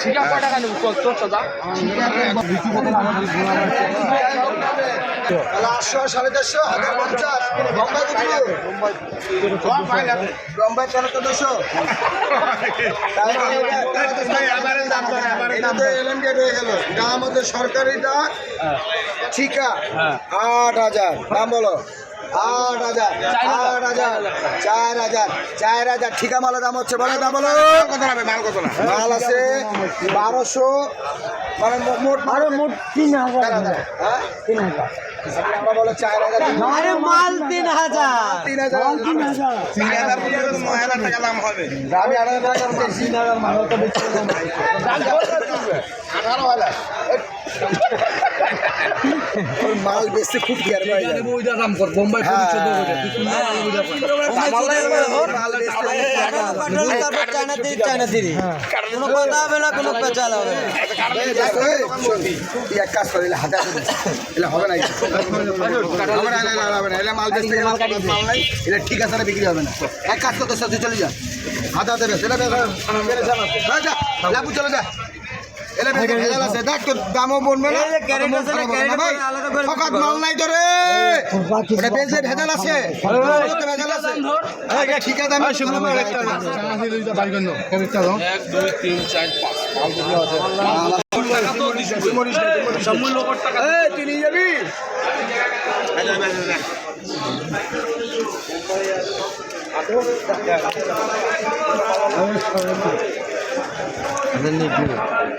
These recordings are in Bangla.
ঠিক আমাদের সরকারিটা ঠিকা আট হাজার। দাম বলো। আট হাজার আট হাজার চার হাজার চার হাজার। ঠিকা মালের দাম হচ্ছে বলো দাম বলো মাল আছে বারোশো মানে মোট আরে মোট তিন হাজার। হ্যাঁ? তিন হাজার। আমরা বলো চার হাজার আরে মাল তিন হাজার। তিন হাজার তিন হাজার। আমি আড়াই হাজার টাকা বেশি মাল তো বেশি আঠারো হাজার। ওর মাল বেশি খুব হ্যাঁ। কোনো কথা হবে না কোনো পেঁচাল হবে এক কাজ করে এলে হাতে হাতে এলে হবে না হবে না হবে না এলে মাল বেশি মাল নাই এলে ঠিক আছে না বিক্রি হবে না এক কাজ করতে সাথে চলে যা হাতে হাতে বেশ এটা বেশ যা লাবু চলে যা দামও বলবে না এই ক্যারেট আছে না, ক্যারেটে ভাই, করে করে ফকাত মাল নাই তো রে ওটা বেশি ভেজাল আছে। ভেজাল আছে। এই, ঠিক আছে আমি এক দুই তিন চার পাঁচ। মূল্য কত টাকা এই, তুই নিয়ে যাবি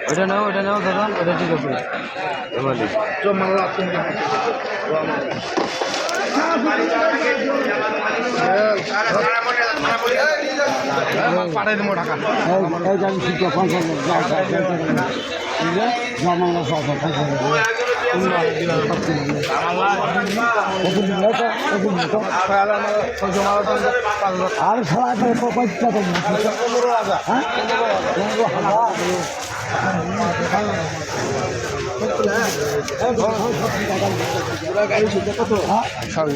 ওটা নাও ওটা নাও দাদা ওটা ঠিক আছে। এবারে পাঠাই দেবো সব আর সারা পনেরো হাজার পনেরো হাজার। সব